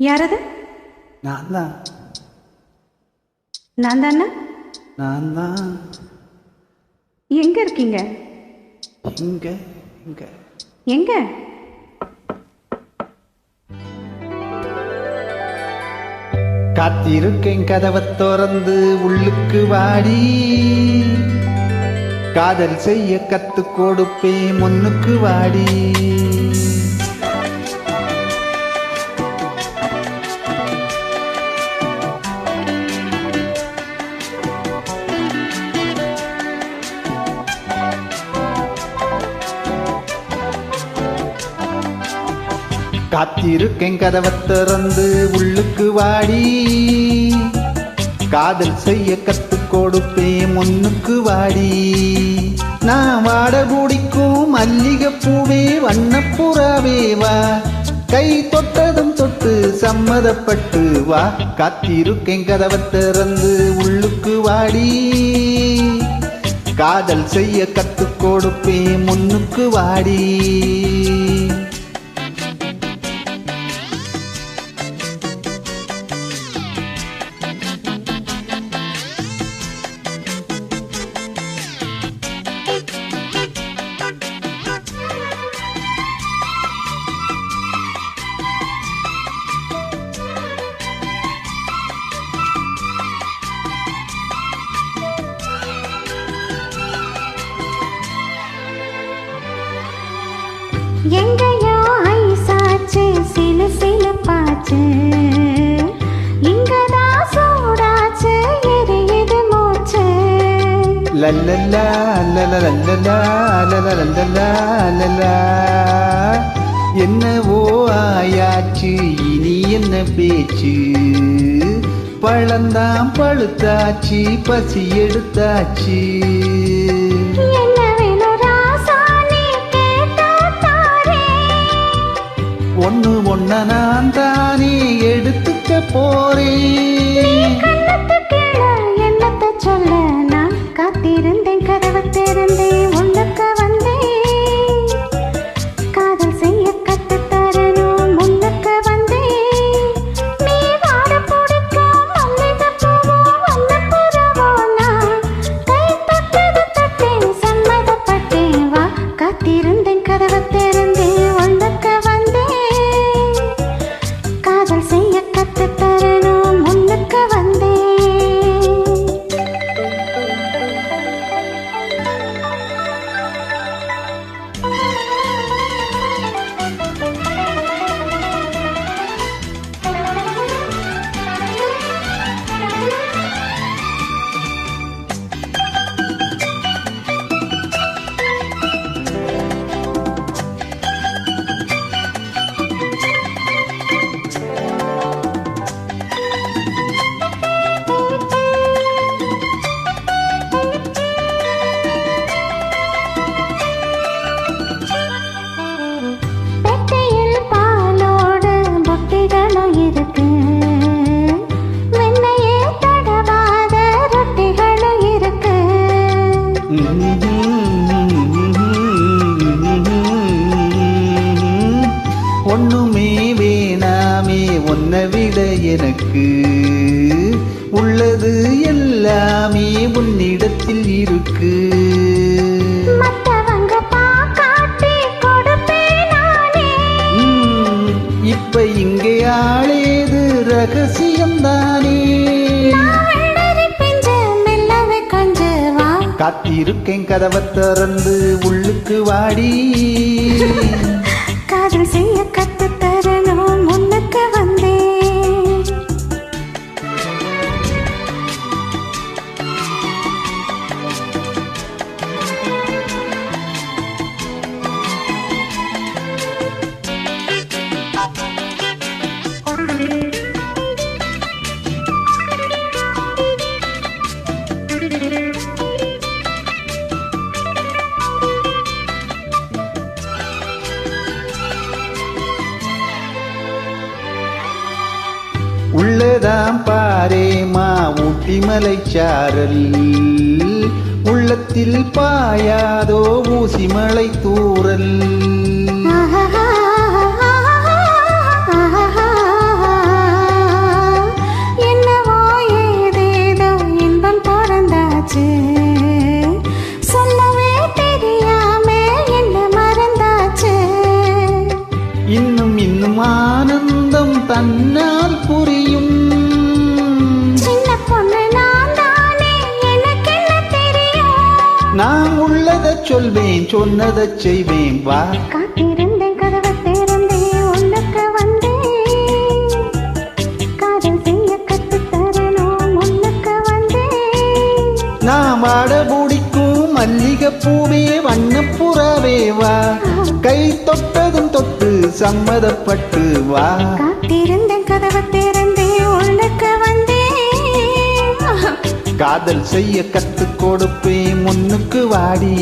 யாரது? நான் தான் நான் தானே நான் தான் எங்க இருக்கீங்க? இங்க இங்க எங்க? காத்திருக்கேன் கதவை திறந்து உள்ளுக்கு வாடி. காதல் செய்ய கத்து கொடுப்பேன் முன்னுக்கு வாடி. காத்திருக்கேன் கதவை திறந்து உள்ளுக்கு வாடி. காதல் செய்ய கத்து கொடுப்பேன் முன்னுக்கு வாடி. நான் வாட பிடிக்கும் மல்லிகை பூவே வண்ணப்புறாவே வா. கை தொட்டதும் தொட்டு சம்மதப்பட்டு வா. காத்திருக்கேன் கதவை திறந்து உள்ளுக்கு வாடி. காதல் செய்ய கத்து கொடுப்பேன் முன்னுக்கு வாடி. எங்கேயோ ஐசாச்சு சிலு சிலுப்பாச்சு இங்கதான் சூடாச்சு எரியுது மூச்சு லல்லல்லா லலலல்லலா லலலல்லலா லலா. என்னவோ ஆயாச்சு இனி என்ன பேச்சு பழந்தாம் பழுத்தாச்சு பசி எடுத்தாச்சு ஒண்ணு ஒன்ன நான் தானே எடுத்துக்க போறேன். கண்ணத்து என்னத்த சொல்ல? நான் காத்திருந்தேன் கதவை திறந்தேன். வேணாமே ஒன்ன விட எனக்கு. உள்ளது எல்லாமே உன்னிடத்தில் இருக்கு. இப்ப இங்கே ஆளேது கொஞ்சு வா. காத்திருக்கேன் கதவை திறந்து உள்ளுக்கு வாடி. காதல் செய்ய கத்து தரணும் எல்லாம் பாரேமா ஊட்டிமலை சாரல். உள்ளத்தில் பாயாதோ ஊசிமலை தூரல் சொல்வேன் சொன்னதை செய்வேன் வா. காத்திருந்தேன் கதவை திறந்தேன் உள்ளுக்கு வந்தேன். காதல் செய்ய கத்துத் தரணும் முன்னுக்கு வந்தேன். நாம் ஆட பிடிக்கும் மல்லிகை பூவே வண்ணப்புறாவே வா. கை தொட்டதும் தொட்டு சம்மதப்பட்டு வா. காத்திருந்தேன் கதவை காதல் செய்ய கத்து கொடுப்பேன் முன்னுக்கு வாடி.